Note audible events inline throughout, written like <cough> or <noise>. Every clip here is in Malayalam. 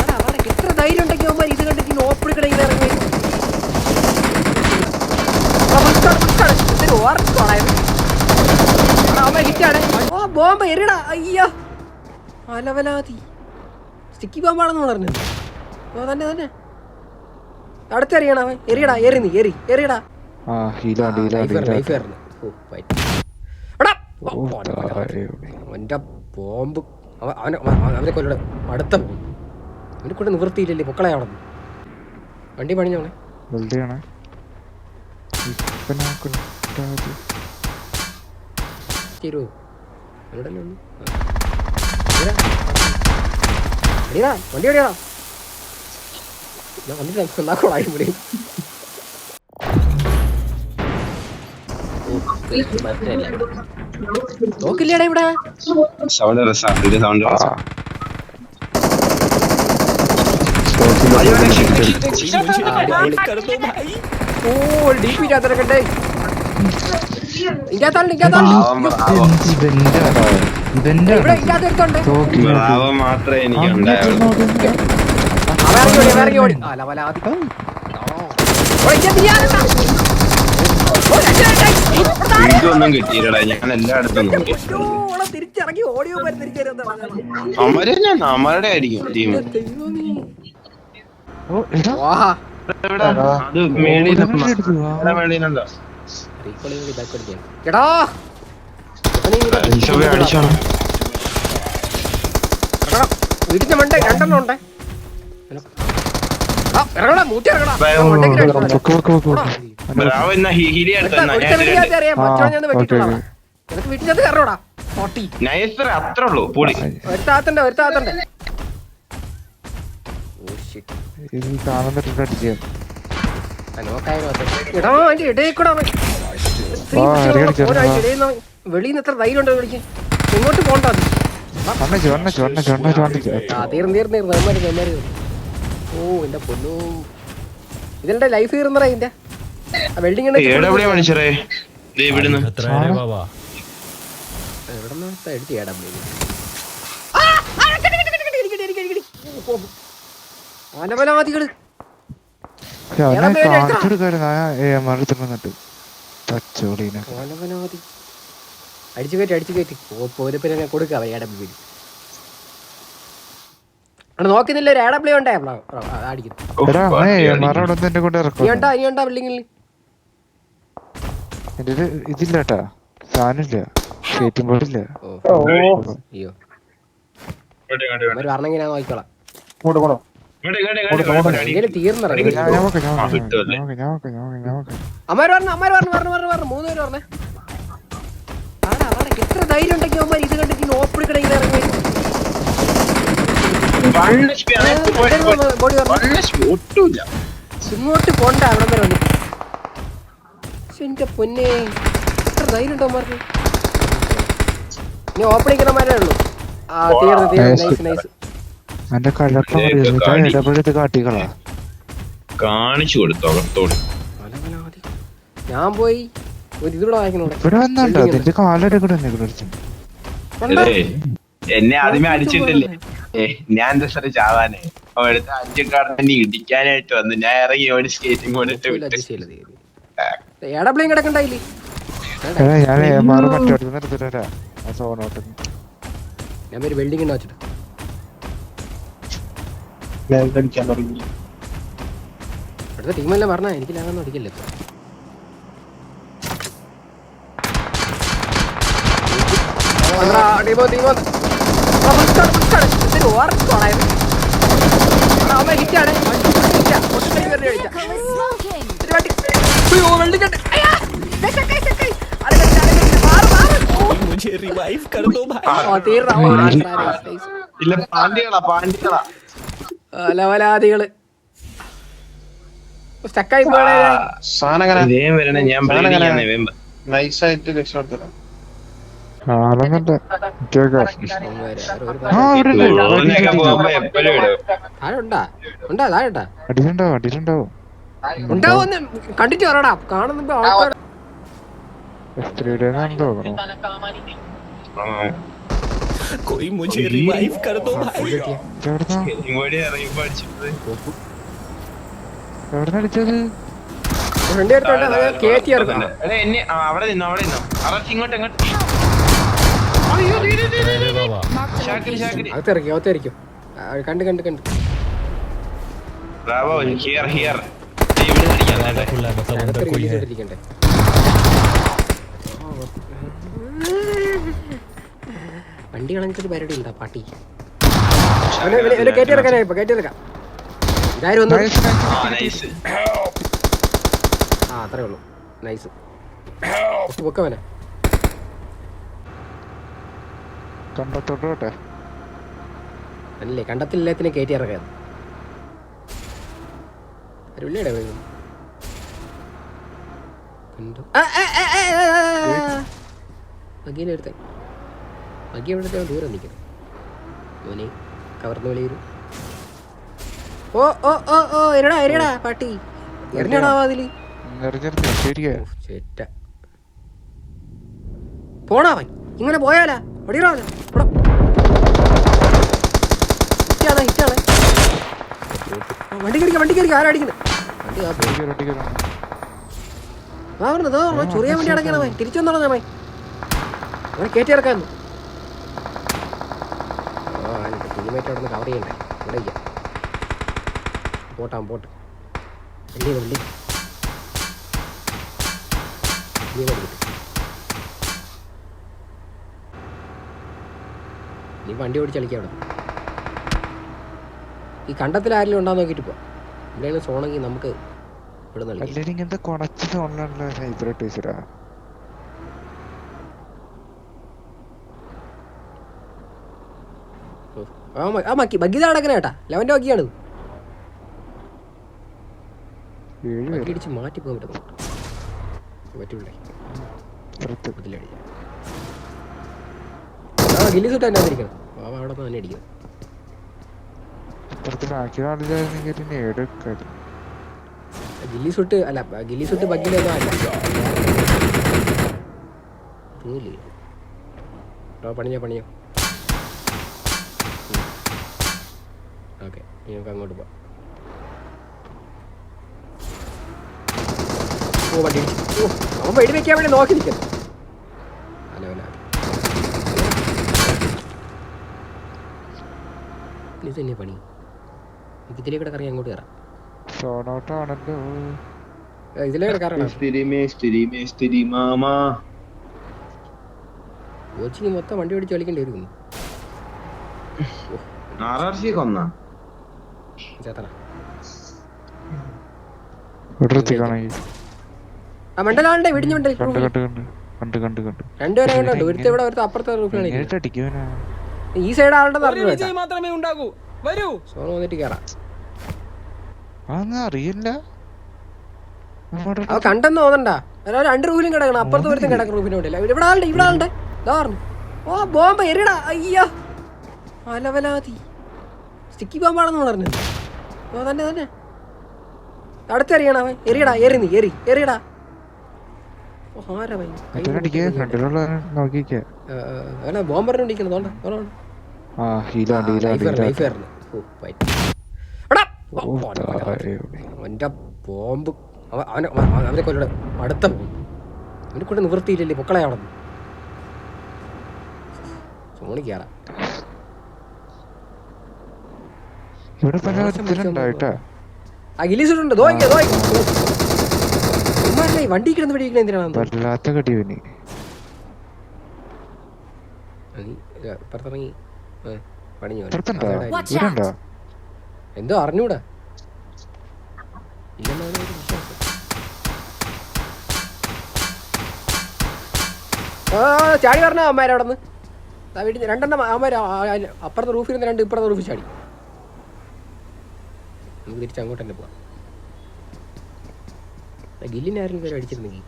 എത്ര ധൈര്യം ഉണ്ടെങ്കിൽ അവന്മാർ ഇത് കണ്ടിട്ട് ഇങ്ങനെ കിടങ്ങനെ ഇറങ്ങി ഹിറ്റാണ്. ഓ, ബോംബ് എറിയടാ. അയ്യോ. അലവലാതി. സ്റ്റിക്കി ബോംബാണെന്ന് പറഞ്ഞു ഓ, തന്നെ, തന്നെ. അടുത്തെറിയണ അവൻ. എറിയടാ, എറി നീ, എറി, എറിയടാ. അവന്റെ ബോംബ് അവനെ അവ- അവനെ കൊല്ലട അടുത്ത പോകും അവനെ നിവൃത്തിയില്ലേ നിവൃത്തിയില്ലല്ലേ പൊക്കളെ അവിടെ വണ്ടി പണിഞ്ഞോളെ നമുക്ക്. ചേരുവോ അവിടെ വണ്ടി ഓടിയാ ഞാൻ വന്നിട്ട് നന്നാക്കോളായി വിളി നോക്കില്ലേടാ ഇവിടെ? സൗണ്ട് സൗണ്ട് ഓടി അല്ല വല ആദ്യം എനിക്കൊന്നും കിട്ടിയില്ലടാ ഞാൻ എല്ലായിടത്തും നോക്കി തിരിച്ചിറങ്ങി ഓടിയോ തിരിച്ചു അമര ഞാൻ അമരുടെ ആയിരിക്കും ടീം വീട്ടിന്റെ മണ്ട രണ്ടെണ്ണം ഉണ്ടേ. അത്ര ഉള്ളൂ പൊടി ഒരു താത്തണ്ട ഒരു താത്തണ്ട പോരാ, ചെന്ന് ഇടയിൽ നിന്ന് വെളിയിൽ എത്ര ധൈര്യം ഉണ്ടോ വിളിക്കാൻ എങ്ങോട്ട് പോണ്ടാ തീർന്ന് തീർന്ന് തീർന്ന്. ഓ എന്റെ പൊന്നു. ഇതിന്റെ ലൈഫ് തീർന്നടാ ഇതിന്റെ? വെൽഡിങ് എവിടെയാ മനുഷ്യരെ? ദേ ഇവിടുന്ന്. അനവലാദികൾ അവനെ ഏതാ പേര് എഴുതാ? കാണിച്ചു കൊടുക്കായിരുന്നു ആ ഏ മറുത്തുന്നിട്ട് തച്ചോളീനെ. അനവലാതി അടിച്ചു കയറ്റി അടിച്ചു കയറ്റി. ഓ പോരപ്പിനെ ഞാൻ കൊടുക്കാം. എ ഡബ്ല്യു നോക്കുന്നില്ല ഒരു ഉണ്ടേ? അടിക്കുന്നു. ബിൽഡിങ്ങിൽ സാധനമില്ല. ബോർഡില്ല അയ്യോ. പറഞ്ഞെങ്കിൽ ഞാൻ നോക്കിക്കോളാം. അമ്മാര് പറഞ്ഞു അമ്മാര് പറഞ്ഞു പറഞ്ഞു പറഞ്ഞു പറഞ്ഞു മൂന്ന് പേര് പറഞ്ഞേ ആടാ എത്ര ധൈര്യം ഉണ്ടെങ്കിൽ ഇത് കണ്ടിട്ട് ഇറങ്ങി. ഇങ്ങോട്ട് പോണ്ട അവിടെ വരെ എന്റെ പൊന്നെ. എത്ര ധൈര്യം ഉണ്ടോ അമ്മാർക്ക് ഇനി ഓപ്പണിക്കണമാരേ ഉള്ളൂ. ആ തീർന്നു തീർന്നു. നൈസ് നൈസ് എന്റെ കാണി. ഇടപെടുത്ത് കാട്ടിക്കളാ. കാണിച്ചു കൊടുത്തു അകത്തോട് ഞാൻ പോയി ഒരു വായിക്കണോടെ ഇവിടെ വന്നോ നിന്റെ കാലെടുക്കണ എന്നെ ആദ്യമേ അടിച്ചിട്ടില്ലേ? ഏ ഞാൻ എന്താ സാറേ ചാവാനേ? അവിടുത്തെ അഞ്ചുകാരൻ തന്നെ ഇടിക്കാനായിട്ട് വന്നു. ഞാൻ ഇറങ്ങി ഓടി സ്കേറ്റിംഗ് കൊണ്ടിട്ട് വിട്ട്. കിടക്കണ്ടായില്ലേ ഞാൻ സോണോട്ട് ഞാൻ ഒരു വെൽഡിംഗ് ഉണ്ടോ വെച്ചിട്ട് അടുത്ത ടീമെല്ലാം പറഞ്ഞ എനിക്ക് ലാഗൊന്നും അടിക്കില്ല. ഇല്ല പാണ്ടികളാ പാണ്ടികളാ. അലവലാദികൾ. സ്റ്റക്കായി നൈസായിട്ട് രക്ഷപ്പെടുത്തണം. കാണുന്നുണ്ട് കണ്ടിട്ട് പറയടാ കാണുമ്പോ ആൾക്കാർ എസ്ത്രീയുടെ തോന്നുന്നു. कोई मुझे रिवाइव कर दो भाई എവിടുന്നാ ഇങ്ങോട്ട് ഇറങ്ങിയപ്പോ അടിച്ചിട്ടത് എവിടുന്ന് അടിച്ചത് ഫ്രണ്ട് എടുത്തോണ്ട് അത് കയറ്റി ഇറക്കാം എടാ എന്നെ ആ, അവിടെ നിന്നോ അവിടെ നിന്നോ അറച്ച് ഇങ്ങോട്ട് ഇങ്ങോട്ട് ഷാക്കിരി ഷാക്കിരി അകത്തിറക്കി അകത്തിറക്കും കണ്ട് കണ്ട് കണ്ട് ബ്രാവോ ഹിയർ ഹിയർ ഇവിടെ വണ്ടി കളഞ്ഞിട്ട് പരിപാടി ഉണ്ടാ പാട്ടി? അവനെ അവനെ- അവനെ കയറ്റി ഇറക്കാനാ ഇപ്പൊ കയറ്റി ഇറക്കാം. ഇതാരും വന്നു Nice, nice. ആ അത്രേ ഉള്ളൂ. നൈസ് പൊക്കവനെ കണ്ടത്തോട്ട്. അല്ലേ കണ്ടത്തില്ലാത്തിനെ കയറ്റി ഇറക്കാൻ അരുവില്ലേടെ കണ്ടു. ബഗീനെ എവിടെ എവിടുത്തെ ദൂരം നിൽക്കണം മോനെ കവർന്ന് വിളിയിരുന്നു ഓ ഓ ഓ ഓ എരടാ എരടാ പാട്ടി. എറിഞ്ഞടാ അതിൽ എറിഞ്ഞെറിഞ്ഞ ശരിയാ. ചേറ്റ. പോണാ അവൻ. ഇങ്ങനെ പോയാലാ? ഒടിയടാ അവനെ. ഇവിടെ. ഹിറ്റാണ് ഹിറ്റാണ്. വണ്ടി കയറിക്ക വണ്ടി കയറിക്ക. ആരാ അടിക്കുന്നത് വണ്ടി ആ പോയി. അടിക്കറ, അടിക്കറ. ആ പറഞ്ഞത് ചൊറിയാൻ വേണ്ടി അടക്കണം അവൻ. തിരിച്ചു വന്നോളാം അവൻ. അവനെ കയറ്റി ഇറക്കാൻ ടീമേറ്റ് അവിടെ നിന്ന് കവർ ചെയ്യണ്ടേ? ഇവിടെ ചെയ്യാം പോട്ടാം പോട്ട്. വലിയ വലിയ നീ വണ്ടി ഓടിച്ച് കളിക്കാം അവിടെ. ഈ കണ്ടത്തിൽ ആരെങ്കിലും ഉണ്ടാന്ന് നോക്കിയിട്ട് പോ. ഇവിടെയാണ് സോണെങ്കിൽ നമുക്ക് ഇവിടെ ഹൈബ്രിഡ് അല്ലെങ്കിൽ ആ ആ മക്കി ബഗ്ഗി നടക്കണ കേട്ടാ. ലെവന്റെ ബഗ്ഗിയാണ് പേര്. മാറ്റി പോകാൻ പറ്റുന്നു പറ്റൂലേ. ഇതിലടി ആ ഗില്ലി സുട്ട് തന്നെ അതിരിക്കണം ആ അവിടെ നിന്ന് തന്നെ അടിക്കണം. ഗില്ലി സുട്ട് അല്ല ഗില്ലി സുട്ട് ബഗ്ഗിലൊന്നും അല്ല പണിയോ പണിയോ നമുക്ക് അങ്ങോട്ട് പോവാം. ഓ വണ്ടി. ഓ അവൻ വെടി വെക്കാൻ വേണ്ടി നോക്കി നിൽക്കുന്നു. അല്ല അല്ല ഇത് തന്നെ പണി. നമുക്ക് ഇതിലേക്കൂടെ കറങ്ങി അങ്ങോട്ട് കയറാം. കോച്ചിങ് മൊത്തം വണ്ടി ഓടിച്ച് കളിക്കേണ്ടി വരും ആർ ആർ സി കൊന്ന ഇവിടെ എത്തിക്കാണെങ്കിൽ ആ മണ്ടലാണ്ടേ വെടിഞ്ഞ മണ്ടൽ കണ്ട് കണ്ട് കണ്ട് കണ്ട് കണ്ട് കണ്ട് രണ്ടുപേരെ കണ്ടുണ്ട് ഒരുത്ത ഇവിടെ ഒരുത്ത അപ്പുറത്തെ റൂഫിലാണ് നേരിട്ട് അടിക്കുവനാ ഈ സൈഡ് ആളുടെ ഒരു പറഞ്ഞു വിജയ് മാത്രമേ ഉണ്ടാകൂ. വരൂ. സോൺ വന്നിട്ട് കയറാം അതൊന്നും അറിയില്ല. നമ്മുടെ അവ കണ്ടെന്ന് തോന്നണ്ട. അല്ല രണ്ട് റൂഫിലും കിടക്കണം. അപ്പുറത്ത് ഒരുത്തും കിടക്കണം റൂഫിന് വേണ്ടിയല്ല ഇവിടെ ആളുണ്ട് ഇവിടെ ആളുണ്ട്. ഇതാ പറഞ്ഞു. ഓ ബോംബ് എറിയടാ. അയ്യോ. അലവലാതി. സ്റ്റിക്കി ബോംബാണെന്ന് പറഞ്ഞു തന്നെ തന്നെ. അടുത്തെറിയണ അവൻ. എറിയടാ എറി നീ എറി എറിയടാ ബോംബ്. അവ- അവനെ അവ- അവനെ കൊല്ലട അടുത്ത അവനെ കൊണ്ട് നിവൃത്തിയില്ലല്ലേ പൊക്കളെ അവിടെ കയറാം ഇവിടെ പല വണ്ടി കിടന്ന് പിടിക്കണ എന്തിനാണ് വല്ലാത്ത പുറത്തിറങ്ങി. പണിഞ്ഞു ഉണ്ടോ എന്തോ അറിഞ്ഞൂടാ. ചാടി പറഞ്ഞ അമ്മമാരവിടെ നിന്ന് വീട്ടിൽ രണ്ടെണ്ണം അമ്മമാർ അപ്പുറത്തെ റൂഫിൽ നിന്ന് രണ്ട് ഇപ്പുറത്തെ റൂഫിൽ ചാടി. നമുക്ക് തിരിച്ച് അങ്ങോട്ട് തന്നെ പോവാം ഗില്ലിനെ ആരെങ്കിലും കയറി അടിച്ചിരുന്നെങ്കിൽ?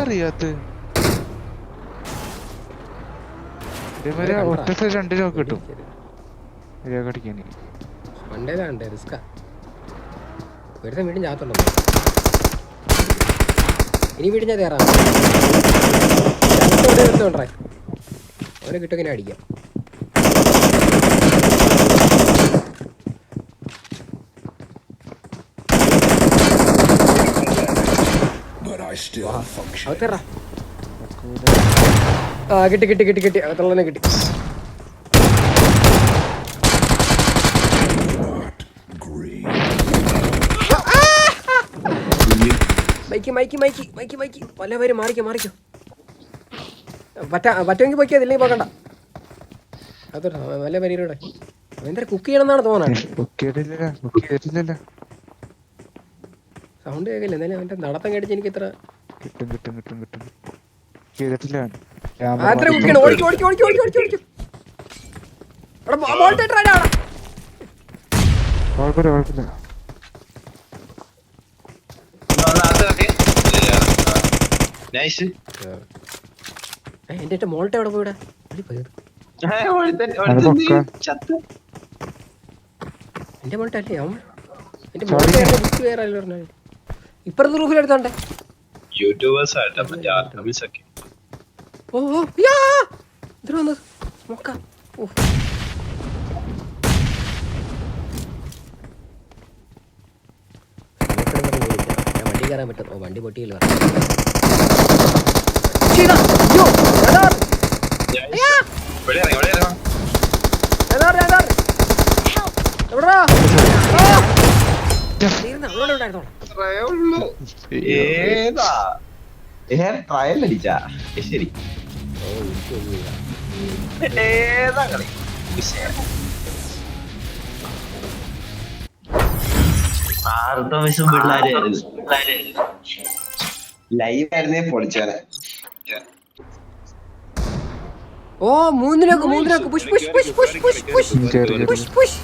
അറിയാത്ത. ഒറ്റ സൈഡ് രണ്ടിനൊക്കെ കിട്ടും. വീണ്ടും അകത്തുണ്ടോ ഇനി വീടിന്റെ കയറാം. എടുത്തോണ്ടേ അവനെ ഇങ്ങനെ അടിക്കാം. കിട്ടി കിട്ടി കിട്ടി കിട്ടി. അകത്തുള്ള കിട്ടി. Mike mike mike mike mike. പല പേര് മാറിക്കോ മാറിക്കോ. പറ്റാ പറ്റുമെങ്കിൽ പോയിക്കോ ഇല്ലെങ്കിൽ പോകണ്ട അതോട്ടെ നല്ല പേരിലൂടെ എന്താ കുക്ക് ചെയ്യണമെന്നാണ് തോന്നുന്നത് സൗണ്ട് കേൾക്കില്ല. എന്തായാലും അവന്റെ നടത്തം കേട്ടിച്ച് എനിക്ക് ഇത്ര കിട്ടും കിട്ടും കിട്ടും കിട്ടും. ചെയ്തിട്ടില്ല അത്ര കുക്ക് ചെയ്യണം. ഓടിക്കും ഓടിക്കും ഓടിക്കും ഓടിക്കും ഓടിക്കും ഓടിക്കും. അവിടെ ബോൾട്ട് ഇട്ടാ അവിടെ കുഴപ്പമില്ല കുഴപ്പമില്ല. നൈസ് എന്റെ മോൾട്ട് എവിടെ പോയിടാ? എന്റെ മോൾട്ട് അല്ലേ അവൻ? Sorry. മോൾട്ട് ബുക്ക് വേറെ അല്ലേ പറഞ്ഞത് ഇപ്പുറത്തെ റൂഫിൽ എടുത്തോണ്ടേ. യൂട്യൂബേഴ്സ് ആയിട്ട് മറ്റേ ആർട്ടമിസ് ഒക്കെ ഓ യാ! ഇതിന് വന്നത് നോക്കാം ഓ. കയറാൻ പറ്റും. ഓ വണ്ടി പൊട്ടിയില്ല. ചെയ്താ? അയ്യോ ഏതാർ ഇവിടെ ഇറങ്ങി ഇവിടെ ഇറങ്ങാം. ഏതാർ ഏതാർ എവിടാ തീർന്ന അവളോട് ഉണ്ടായിരുന്നോളാം ഏതാ? ഏ ട്രയൽ അടിച്ചാ? ശരി. ഏതാ കളി? ആർത്തവശം പിള്ളേരായിരുന്നു ലൈവ് ആയിരുന്നേ പൊളിച്ചാനെ ഓ മൂന്നിനൊക്കെ മൂന്നിനൊക്കെ push push push push push push push push push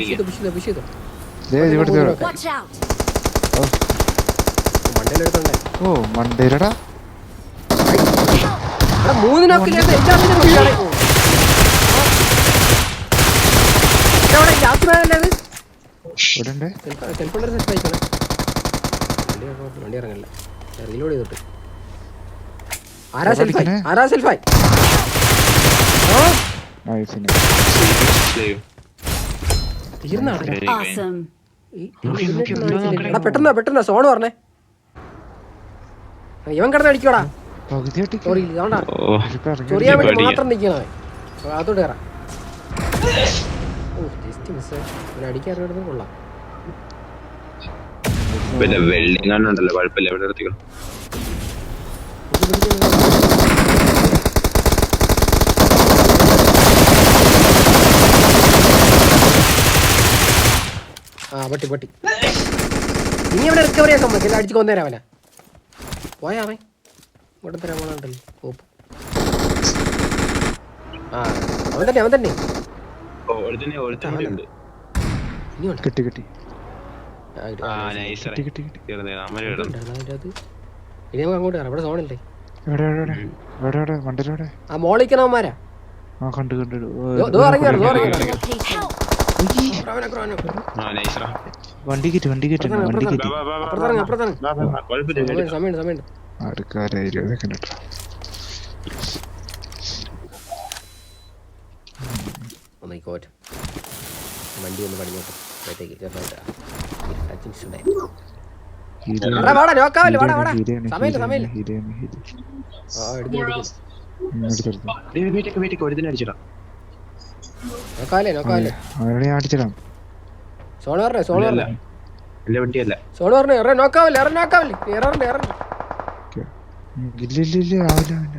ചെയ്തു പുഷ് ചെയ്തു പുഷ് ചെയ്തു ഓ മണ്ടേലടാ റീലോഡ് ചെയ്തിട്ട് ആരാ സെൽഫായി? ആരാ സെൽഫായി എടാ പെട്ടെന്ന് പെട്ടെന്ന് സോണ് പറഞ്ഞേ. ഇവൻ കിടന്ന് അടിക്കോടാ. ചൊറിയാൻ വേണ്ടി മാത്രം നിൽക്കണവൻ അതോട് കയറാം കൊള്ളാം. പിന്നെ വെള്ളിങ് ഉണ്ടല്ലോ കുഴപ്പമില്ല എവിടെ നിർത്തിക്കോ. ആ പട്ടി പൊട്ടി. ഇനി അവിടെ റിക്കവറി ആക്കാൻ പറ്റില്ല അടിച്ച് കൊന്നേരാ അവനെ. പോയാ അവൻ. ഇവിടെ തരാൻ പോണുണ്ടല്ലോ ഓപ്പ് ആ അവൻ തന്നെ അവൻ തന്നെ. കിട്ടി കിട്ടി. ഇനി നമുക്ക് അങ്ങോട്ട് കയറാം. ഇവിടെ സോണില്ലേ ആ മോളിക്കണവന്മാരാ ആ കണ്ടു കണ്ടു. വണ്ടി കിട്ടി വണ്ടി കിട്ടി അപ്പുറത്താണ്, വണ്ടി കോറ്റ്. വണ്ടി ഒന്ന് പടിഞ്ഞോട്ട്. സമയമില്ല, സമയമില്ല. വീട്ടിലേക്ക് ഒരുത്തന്നെ അടിച്ചിടാം നോക്കാവല്ലേ, നോക്കാവല്ലേ. അവരോട് ഞാൻ അടിച്ചിടാം സോണ് പറഞ്ഞേ, സോണ് അല്ല പറഞ്ഞേ. എന്റെ വണ്ടിയല്ല സോണ് പറഞ്ഞേ, എറ നോക്കാവല്ലേ, എറ നോക്കാവല്ലേ. എററുണ്ട്, എററുണ്ട്. ഇല്ല ഇല്ല ഇല്ല ആവില്ല ആവില്ല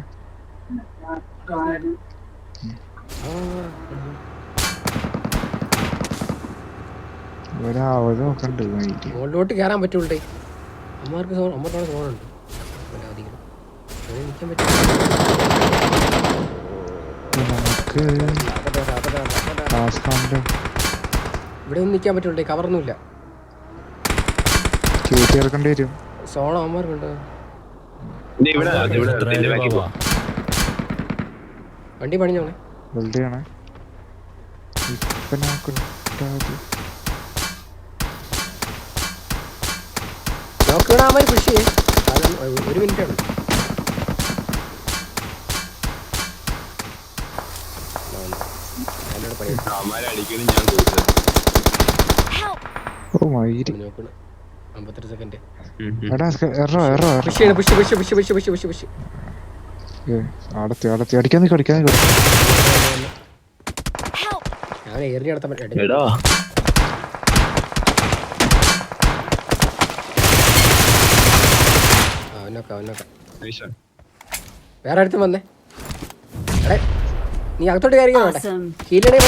ഒരാവത് നോക്കണ്ട് മുകളിലോട്ട് കയറാൻ പറ്റുള്ളേ അമ്മമാർക്ക് സോൺ അമ്മത്തോടെ സോണുണ്ട് അധികം. നിൽക്കാൻ പറ്റില്ല. ഉണ്ട് ഇവിടെ ഒന്നും നിൽക്കാൻ പറ്റുള്ളേ കവറൊന്നുമില്ല. കയറ്റി ഇറക്കേണ്ടി വരും സോണം പോ വണ്ടി പണിഞ്ഞോളെ വെൽഡ് ചെയ്യണേ ഇപ്പൊ നോക്കട്ടെ നോക്കണ അവന്മാര് പുഷ് ചെയ്യേ. ഒരു മിനിറ്റ് ആണ് എന്നോട് പണി അവന്മാരടിക്കണം ഞാൻ ഓ മയിരി നോക്കണ അമ്പത്തെട്ട് സെക്കൻഡ് എടാ എറോ എറോ എറോ. പുഷ് ചെയ്യണം push push push push push push push അടത്തി അടത്തി അടിക്കാൻ നിൽക്കും അടിക്കാൻ നിൽക്കും ഞാൻ എറിഞ്ഞ നടത്താൻ എടോ. അവനൊക്കെ അവനൊക്കെ വേറെ അടുത്തും വന്നേ? എടേ നീ അകത്തോട്ട് കയറി ഹീലടേ.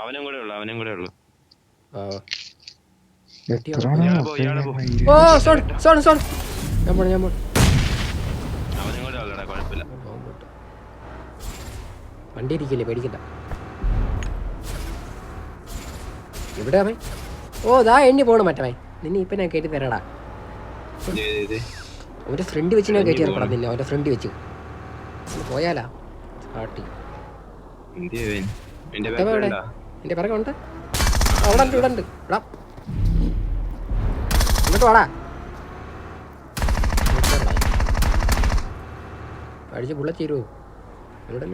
അവനും കൂടെ ഉള്ളു അവനും കൂടെ ഉള്ളു. ഓ സോൺ സോൺ സോൺ ഞാൻ പോണു ഞാൻ പോണു. അവനും കൂടെ ഉള്ളടാ കുഴപ്പമില്ല. വണ്ടി ഇരിക്കില്ലേ പേടിക്കണ്ട. എവിടെ അവൻ? ഓ ദാ എണ്ണി പോണു മറ്റവൻ നിന്നെ ഇപ്പൊ ഞാൻ കയറ്റി തരാടാ. ഇത്, ഇത്, ഇത്. അവന്റെ ഫ്രണ്ട് വെച്ച് ഞാൻ കയറ്റി തരപ്പെടാ നിന്നെ അവന്റെ ഫ്രണ്ട് വെച്ച്. പോയാലാ. പാട്ടി എവിടെ? എന്റെ പിറകെ ഉണ്ട്. അവിടെ ഉണ്ട് ഇവിടെ ഉണ്ട്. ഇടാ എന്നിട്ട് വാടാ. അടിച്ച് ബുള്ളറ്റ് ചേരുവോ എവിടെ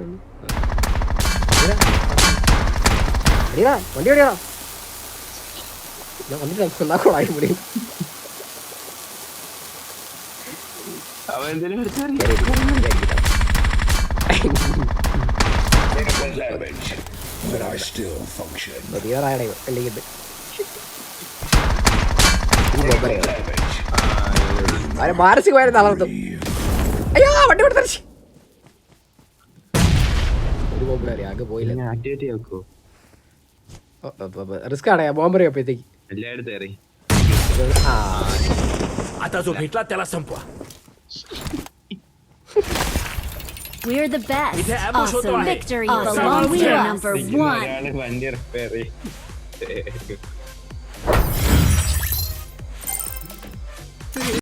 അടിയടാ വണ്ടി അടിയടാ ഞാൻ വന്നിട്ട് നന്നാക്കോളായി മുടി അവൻ but I still function. വെടിയേറാണ് അല്ലെങ്കിൽ അവരെ മാനസികമായിരുന്നു തളർത്തും അയ്യോ വണ്ടി കൊടുത്ത ഒരു ബോംബിലറിയ ആകെ പോയില്ല? റിസ്ക് ആണ് ബോംബ് അറിയാം അപ്പോഴത്തേക്ക് എല്ലായിടത്തും ആ. അതാ സോ ഭിട്ട്ല തെല സംപ We're the best. Awesome. victory belongs to number one. <laughs>